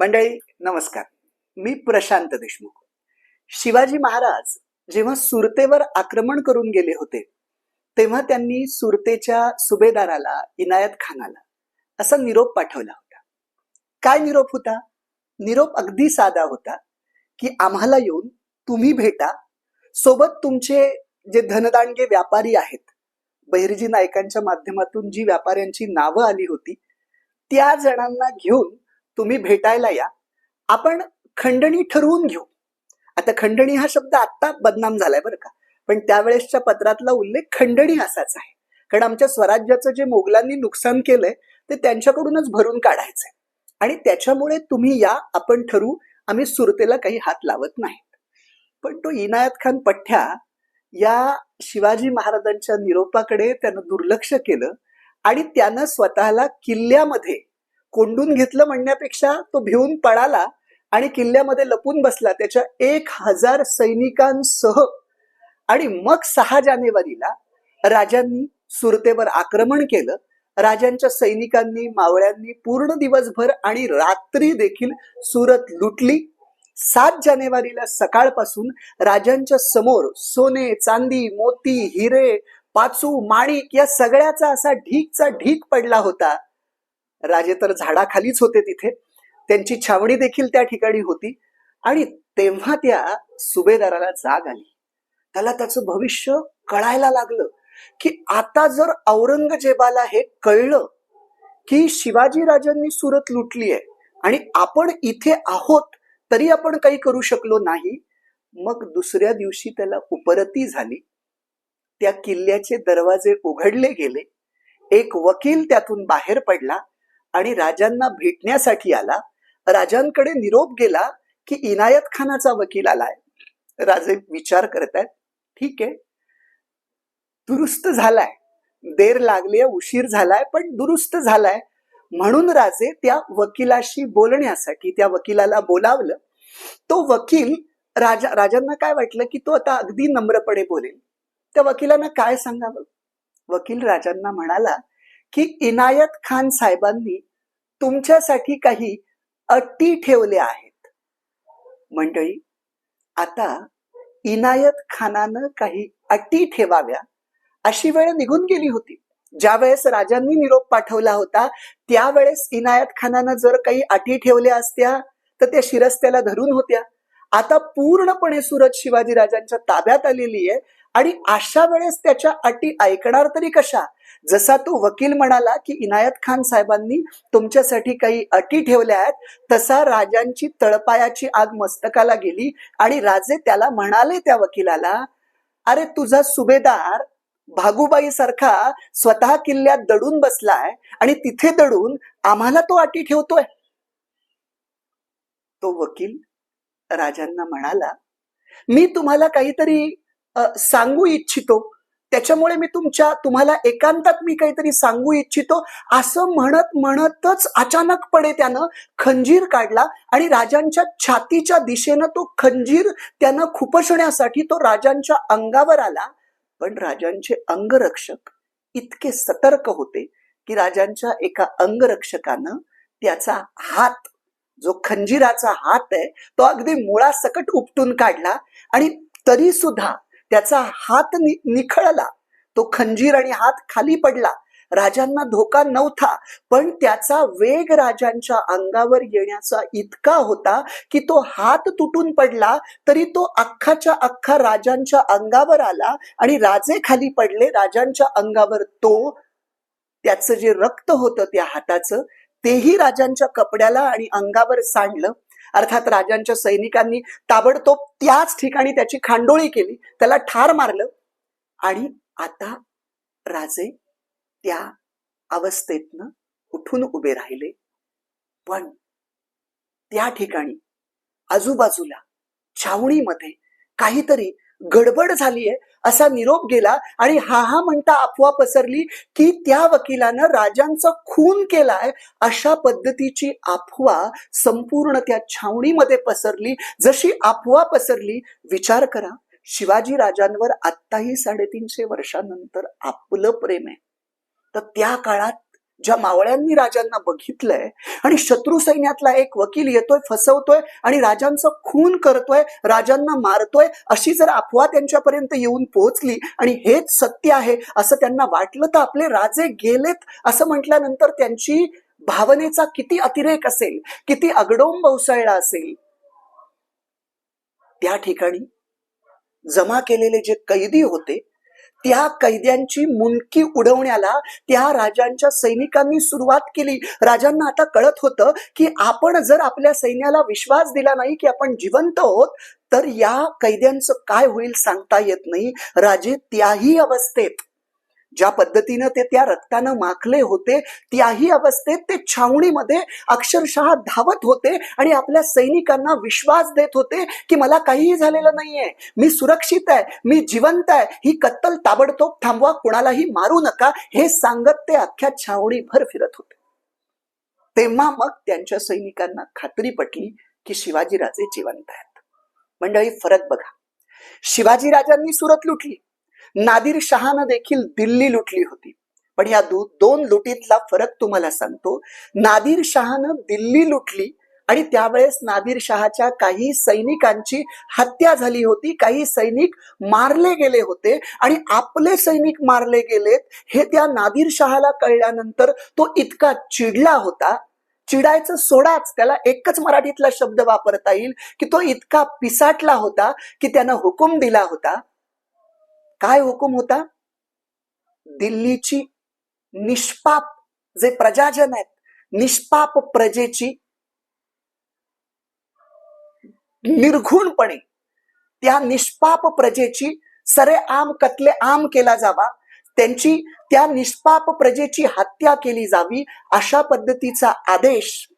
मंडळी नमस्कार. मी प्रशांत देशमुख. शिवाजी महाराज जेव्हा सुरतेवर आक्रमण करून गेले होते तेव्हा त्यांनी सुरतेच्या सुभेदाराला इनायत खानाला असा निरोप पाठवला होता. काय निरोप होता? निरोप अगदी साधा होता की आम्हाला येऊन तुम्ही भेटा. सोबत तुमचे जे धनदांडगे व्यापारी आहेत बहिर्जी नायकांच्या माध्यमातून जी व्यापाऱ्यांची नावं आली होती त्या जणांना घेऊन तुम्ही भेटायला या. आपण खंडणी ठरवून घेऊ. आता खंडणी हा शब्द आत्ता बदनाम झालाय बरं का. पण त्यावेळेसच्या पत्रातला उल्लेख खंडणी असाच आहे. कारण आमच्या स्वराज्याचं जे मोगलांनी नुकसान केलंय ते त्यांच्याकडूनच भरून काढायचंय. आणि त्याच्यामुळे तुम्ही या आपण ठरवू. आम्ही सुरतेला काही हात लावत नाहीत पण तो इनायत खान पठ्ठ्या या शिवाजी महाराजांच्या निरोपाकडे त्यानं दुर्लक्ष केलं आणि त्यानं स्वतःला किल्ल्यामध्ये कोंडून घेतलं म्हणण्यापेक्षा तो भिवून पळाला आणि किल्ल्यामध्ये लपून बसला त्याच्या एक हजार सैनिकांसह. आणि मग सहा जानेवारीला राजांनी सुरतेवर आक्रमण केलं. राजांच्या सैनिकांनी मावळ्यांनी पूर्ण दिवसभर आणि रात्री देखील सुरत लुटली. सात जानेवारीला सकाळपासून राजांच्या समोर सोने चांदी मोती हिरे पाचू माणिक या सगळ्याचा असा ढीकचा ढीक पडला होता. राजे तर झाडाखालीच होते तिथे. त्यांची छावणी देखील त्या ठिकाणी होती. आणि तेव्हा त्या सुभेदाराला जाग आली. त्याला त्याचं भविष्य कळायला लागलं की आता जर औरंगजेबाला हे कळलं की शिवाजी राजांनी सुरत लुटली आहे आणि आपण इथे आहोत तरी आपण काही करू शकलो नाही मग दुसऱ्या दिवशी त्याला उपरती झाली. त्या किल्ल्याचे दरवाजे उघडले गेले. एक वकील त्यातून बाहेर पडला. आणि राजांना भेटण्यासाठी आला. राजांकडे निरोप गेला की इनायत खानाचा वकील आलाय. राजे विचार करत आहेत ठीक आहे. दुरुस्त झालाय. देर लागली उशीर झालाय पण दुरुस्त झालाय. म्हणून राजे त्या वकिलाशी बोलण्यासाठी त्या वकिलाला बोलावलं. तो वकील राजा राजांना काय वाटलं की तो आता अगदी नम्रपणे बोलेल. त्या वकिलांना काय सांगावं? वकील राजांना म्हणाला की इनायत खान साहेबांनी तुमच्यासाठी काही अटी ठेवल्या आहेत. मंडळी आता इनायत खानानं काही अटी ठेवाव्या अशी वेळ निघून गेली होती. ज्या वेळेस राजांनी निरोप पाठवला होता त्यावेळेस इनायत खानानं जर काही अटी ठेवल्या असत्या तर त्या शिरस्त्याला धरून होत्या. आता पूर्णपणे सुरत शिवाजी राजांच्या ताब्यात आलेली आहे आणि अशा वेळेस त्याच्या अटी ऐकणार तरी कशा? जसा तो वकील म्हणाला की इनायत खान साहेबांनी तुमच्यासाठी काही अटी ठेवल्या आहेत तसा राजांची तळपायाची आग मस्तकाला गेली आणि राजे त्याला म्हणाले त्या वकिलाला अरे तुझा सुभेदार भागुबाई सारखा स्वतः किल्ल्यात दडून बसलाय आणि तिथे दडून आम्हाला तो अटी ठेवतोय. तो वकील राजांना म्हणाला मी तुम्हाला काहीतरी सांगू इच्छितो. त्याच्यामुळे मी तुमच्या तुम्हाला एकांतात मी काहीतरी सांगू इच्छितो. असं म्हणत म्हणतच अचानकपणे त्यानं खंजीर काढला आणि राजांच्या छातीच्या दिशेनं तो खंजीर त्यानं खुपसण्यासाठी तो राजांच्या अंगावर आला. पण राजांचे अंगरक्षक इतके सतर्क होते की राजांच्या एका अंगरक्षकानं त्याचा हात जो खंजीराचा हात आहे तो अगदी मुळासकट उपटून काढला आणि तरी सुद्धा त्याचा हात नि- निखळला. तो खंजीर आणि हात खाली पडला. राजांना धोका नव्हता पण त्याचा वेग राजांच्या अंगावर येण्याचा इतका होता की तो हात तुटून पडला तरी तो अख्खाच्या अख्खा राजांच्या अंगावर आला आणि राजे खाली पडले. राजांच्या अंगावर तो त्याचं जे रक्त होतं त्या हाताचं तेही राजांच्या कपड्याला आणि अंगावर सांडलं. अर्थात राजांच्या सैनिकांनी ताबडतोब त्याच ठिकाणी त्याची खांडोळी केली त्याला ठार मारलं आणि आता राजे त्या अवस्थेतनं उठून उभे राहिले. पण त्या ठिकाणी आजूबाजूला छावणीमध्ये काहीतरी गडबड झालीये असा निरोप गेला आणि हा हा म्हणता अफवा पसरली की त्या वकिलानं राजांचा खून केलाय अशा पद्धतीची अफवा संपूर्ण त्या छावणीमध्ये पसरली. जशी अफवा पसरली विचार करा शिवाजी राजांवर आत्ताही साडेतीनशे वर्षानंतर आपलं प्रेम आहे. तर त्या काळात ज्या मावळ्यांनी राजांना बघितलंय आणि शत्रू सैन्यातला एक वकील येतोय फसवतोय आणि राजांचं खून करतोय राजांना मारतोय अशी जर अफवा त्यांच्यापर्यंत येऊन पोहोचली आणि हेच सत्य आहे असं त्यांना वाटलं तर आपले राजे गेलेत असं म्हटल्यानंतर त्यांची भावनेचा किती अतिरेक असेल किती अगडोंब उसळला असेल. त्या ठिकाणी जमा केलेले जे कैदी होते त्या कैद्यांची मुंडकी उडवण्याला त्या राजांच्या सैनिकांनी सुरुवात केली. राजांना आता कळत होतं की आपण जर आपल्या सैन्याला विश्वास दिला नाही की आपण जिवंत आहोत तर या कैद्यांचं काय होईल सांगता येत नाही. राजे त्याही अवस्थेत ज्या पद्धतीनं ते त्या रक्तानं माखले होते त्याही अवस्थेत ते छावणीमध्ये अक्षरशः धावत होते आणि आपल्या सैनिकांना विश्वास देत होते की मला काहीही झालेलं नाहीये. मी सुरक्षित आहे मी जिवंत आहे ही कत्तल ताबडतोब थांबवा कुणालाही मारू नका हे सांगत ते अख्ख्या छावणीभर फिरत होते. तेव्हा मग त्यांच्या सैनिकांना खात्री पटली की शिवाजीराजे जिवंत आहेत. मंडळी फरक बघा. शिवाजी राजांनी सुरत लुटली. नादिर शहानं देखील दिल्ली लुटली होती. पण या दू दोन लुटीतला फरक तुम्हाला सांगतो. नादिर शहानं दिल्ली लुटली आणि त्यावेळेस नादिर शहाच्या काही सैनिकांची हत्या झाली होती. काही सैनिक मारले गेले होते आणि आपले सैनिक मारले गेलेत हे त्या नादिर शहाला कळल्यानंतर तो इतका चिडला होता. चिडायचं सोडाच त्याला एकच मराठीतला शब्द वापरता येईल की तो इतका पिसाटला होता की त्यानं हुकूम दिला होता. काय हुकूम होता? दिल्लीची निष्पाप जे प्रजाजन आहेत निष्पाप प्रजेची निर्घुणपणे त्या निष्पाप प्रजेची सरे आम कतले आम केला जावा त्यांची त्या निष्पाप प्रजेची हत्या केली जावी अशा पद्धतीचा आदेश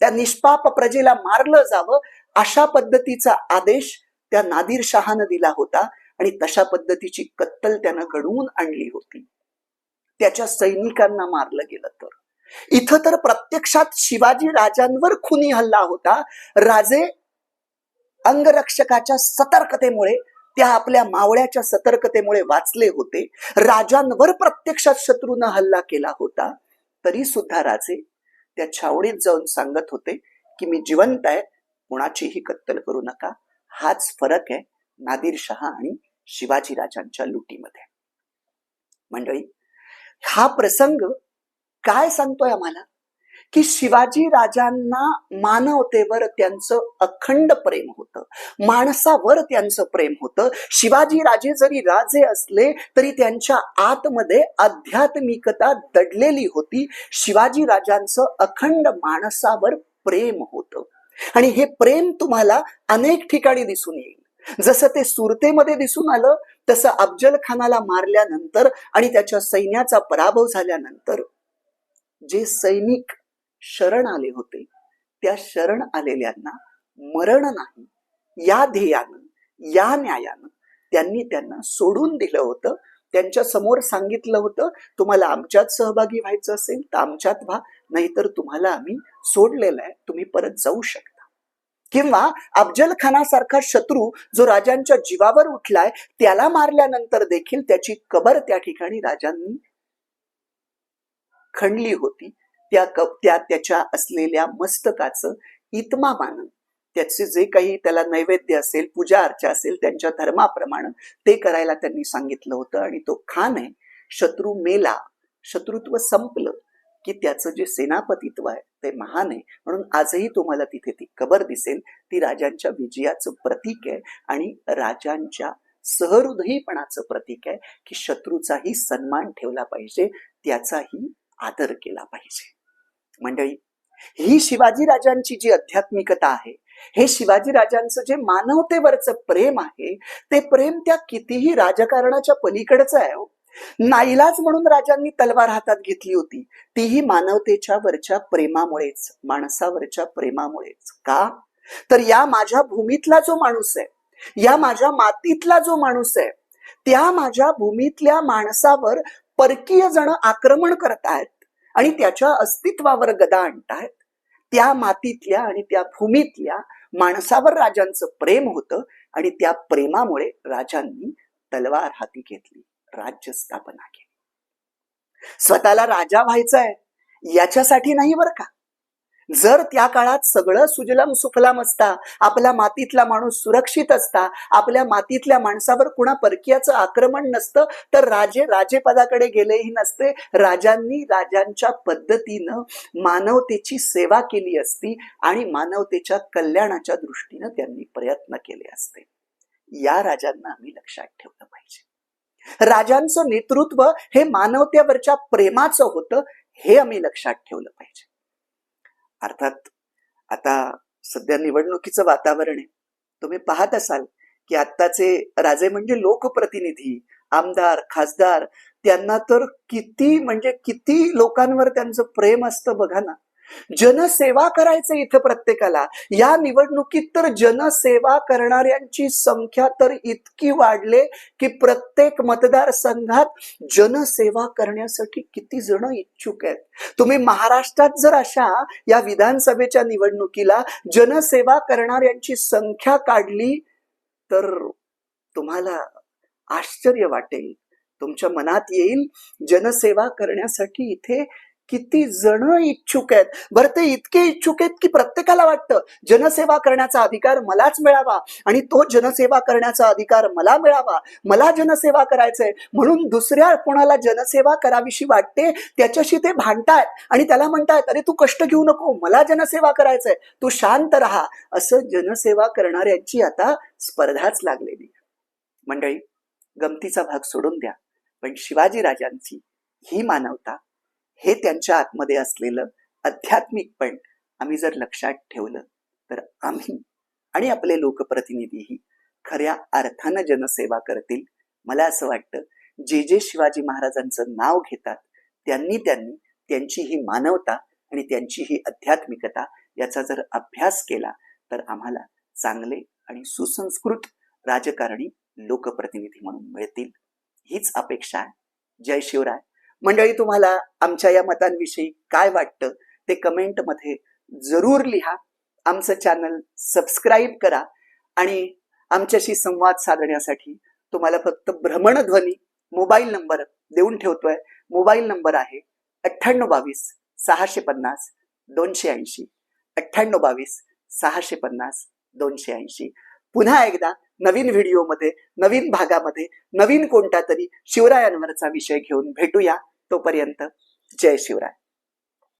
त्या निष्पाप प्रजेला मारलं जावं अशा पद्धतीचा आदेश त्या नादिर शहानं दिला होता. आणि तशा पद्धतीची कत्तल त्यानं घडवून आणली होती. त्याच्या सैनिकांना मारलं गेलं तर. इथं तर प्रत्यक्षात शिवाजी राजांवर खुनी हल्ला होता. राजे अंगरक्षकाच्या सतर्कतेमुळे त्या आपल्या मावळ्याच्या सतर्कतेमुळे वाचले होते. राजांवर प्रत्यक्षात शत्रूनं हल्ला केला होता. तरी सुद्धा राजे त्या छावणीत जाऊन सांगत होते की मी जिवंत आहे कुणाचीही कत्तल करू नका. हाच फरक आहे. नादिर शहा आणि शिवाजी राजांच्या लुटीमध्ये. मंडळी हा प्रसंग काय सांगतोय आम्हाला? की शिवाजी राजांना मानवतेवर त्यांचं अखंड प्रेम होतं. माणसावर त्यांचं प्रेम होतं. शिवाजी राजे जरी राजे असले तरी त्यांच्या आतमध्ये आध्यात्मिकता दडलेली होती. शिवाजी राजांचं अखंड माणसावर प्रेम होतं. आणि हे प्रेम तुम्हाला अनेक ठिकाणी दिसून येईल. जसं ते सुरतेमध्ये दिसून आलं तसं अफजल खानाला मारल्यानंतर आणि त्याच्या सैन्याचा पराभव झाल्यानंतर जे सैनिक शरण आले होते त्या शरण आलेल्यांना मरण नाही या ध्येयानं या न्यायानं त्यांनी त्यांना सोडून दिलं होतं. त्यांच्यासमोर सांगितलं होतं तुम्हाला आमच्यात सहभागी व्हायचं असेल तर आमच्यात व्हा नाहीतर तुम्हाला आम्ही सोडलेलं आहे तुम्ही परत जाऊ शकता. किंवा अफजल खानासारखा शत्रू जो राजांच्या जीवावर उठलाय त्याला मारल्यानंतर देखील त्याची कबर त्या ठिकाणी राजांनी खणली होती. त्या क त्या त्याच्या असलेल्या मस्तकाचं इतमा मानन त्याचे जे काही त्याला नैवेद्य असेल पूजा अर्चा असेल त्यांच्या धर्माप्रमाणे ते करायला त्यांनी सांगितलं होतं. आणि तो खान आहे शत्रू मेला शत्रुत्व संपलं. की त्याचं जे सेनापतित्व आहे ते महान आहे. म्हणून आजही तुम्हाला तिथे ती कबर दिसेल. ती राजांच्या विजयाचं प्रतीक आहे आणि राजांच्या सहृदयीपणाचं प्रतीक आहे की शत्रूचाही सन्मान ठेवला पाहिजे त्याचाही आदर केला पाहिजे. मंडळी ही शिवाजी राजांची जी आध्यात्मिकता आहे हे शिवाजी राजांचं जे मानवतेवरचं प्रेम आहे ते प्रेम त्या कितीही राजकारणाच्या पलीकडचं आहे हो. नाईलाज म्हणून राजांनी तलवार हातात घेतली होती. तीही मानवतेच्या वरच्या प्रेमामुळेच माणसावरच्या प्रेमामुळेच. का? तर या माझ्या भूमीतला जो माणूस आहे या माझ्या मातीतला जो माणूस आहे त्या माझ्या भूमीतल्या माणसावर परकीय जण आक्रमण करतायत आणि त्याच्या अस्तित्वावर गदा आणतायत त्या मातीतल्या आणि त्या भूमीतल्या माणसावर राजांचं प्रेम होतं आणि त्या प्रेमामुळे राजांनी तलवार हाती घेतली. राज्य स्थापना केली स्वतःला राजा व्हायचंय याच्यासाठी नाही बरं का? जर त्या काळात सगळं सुजलाम सुफलाम असता आपला मातीतला माणूस सुरक्षित असता आपल्या मातीतल्या माणसावर कुणा परकीयाचं आक्रमण नसतं तर राजे राजेपदाकडे गेलेही नसते. राजांनी राजांच्या पद्धतीनं मानवतेची सेवा केली असती आणि मानवतेच्या कल्याणाच्या दृष्टीनं त्यांनी प्रयत्न केले असते. या राजांना आम्ही लक्षात ठेवलं पाहिजे. राजांचं नेतृत्व हे मानवतेवरच्या प्रेमाचं होतं हे आम्ही लक्षात ठेवलं पाहिजे. अर्थात आता सध्या निवडणुकीचं वातावरण आहे. तुम्ही पाहत असाल की आत्ताचे राजे म्हणजे लोकप्रतिनिधी आमदार खासदार त्यांना तर किती म्हणजे किती लोकांवर त्यांचं प्रेम असतं बघा ना. जनसेवा करायचं इथं प्रत्येकाला. या निवडणुकीत तर जनसेवा करणाऱ्यांची संख्या तर इतकी वाढले की प्रत्येक मतदारसंघात जनसेवा करण्यासाठी किती जण इच्छुक आहेत. तुम्ही महाराष्ट्रात जर अशा या विधानसभेच्या निवडणुकीला जनसेवा करणाऱ्यांची संख्या काढली तर तुम्हाला आश्चर्य वाटेल. तुमच्या मनात येईल जनसेवा करण्यासाठी इथे किती जण इच्छुक आहेत. बरं ते इतके इच्छुक आहेत की प्रत्येकाला वाटतं जनसेवा करण्याचा अधिकार मलाच मिळावा आणि तो जनसेवा करण्याचा अधिकार मला मिळावा. मला जनसेवा करायचंय. म्हणून दुसऱ्या कोणाला जनसेवा करावीशी वाटते त्याच्याशी ते भांडतायत आणि त्याला म्हणतायत अरे तू कष्ट घेऊ नको मला जनसेवा करायचंय. तू शांत राहा. असं जनसेवा करणाऱ्यांची आता स्पर्धाच लागलेली मंडळी गमतीचा भाग सोडून द्या. पण शिवाजी राजांची ही मानवता हे त्यांच्या आतमध्ये असलेलं आध्यात्मिकपण आम्ही जर लक्षात ठेवलं तर आम्ही आणि आपले लोकप्रतिनिधीही खऱ्या अर्थानं जनसेवा करतील. मला असं वाटतं जे जे शिवाजी महाराजांचं नाव घेतात त्यांनी त्यांनी त्यांची ही मानवता आणि त्यांची ही आध्यात्मिकता याचा जर अभ्यास केला तर आम्हाला चांगले आणि सुसंस्कृत राजकारणी लोकप्रतिनिधी म्हणून मिळतील. हीच अपेक्षा आहे. जय शिवराय. मंडळी तुम्हाला आमच्या या मतांविषयी काय वाटतं ते कमेंटमध्ये जरूर लिहा. आमचं चॅनल सबस्क्राईब करा आणि आमच्याशी संवाद साधण्यासाठी तुम्हाला फक्त भ्रमणध्वनी मोबाईल नंबर देऊन ठेवतोय. मोबाईल नंबर आहे अठ्ठ्याण्णव बावीस सहाशे पन्नास दोनशे ऐंशी. अठ्ठ्याण्णव बावीस सहाशे पन्नास दोनशे ऐंशी. पुन्हा एकदा नवीन व्हिडिओमध्ये नवीन भागामध्ये नवीन कोणता तरी शिवरायांवरचा विषय घेऊन भेटूया. तोपर्यंत जय शिवराय.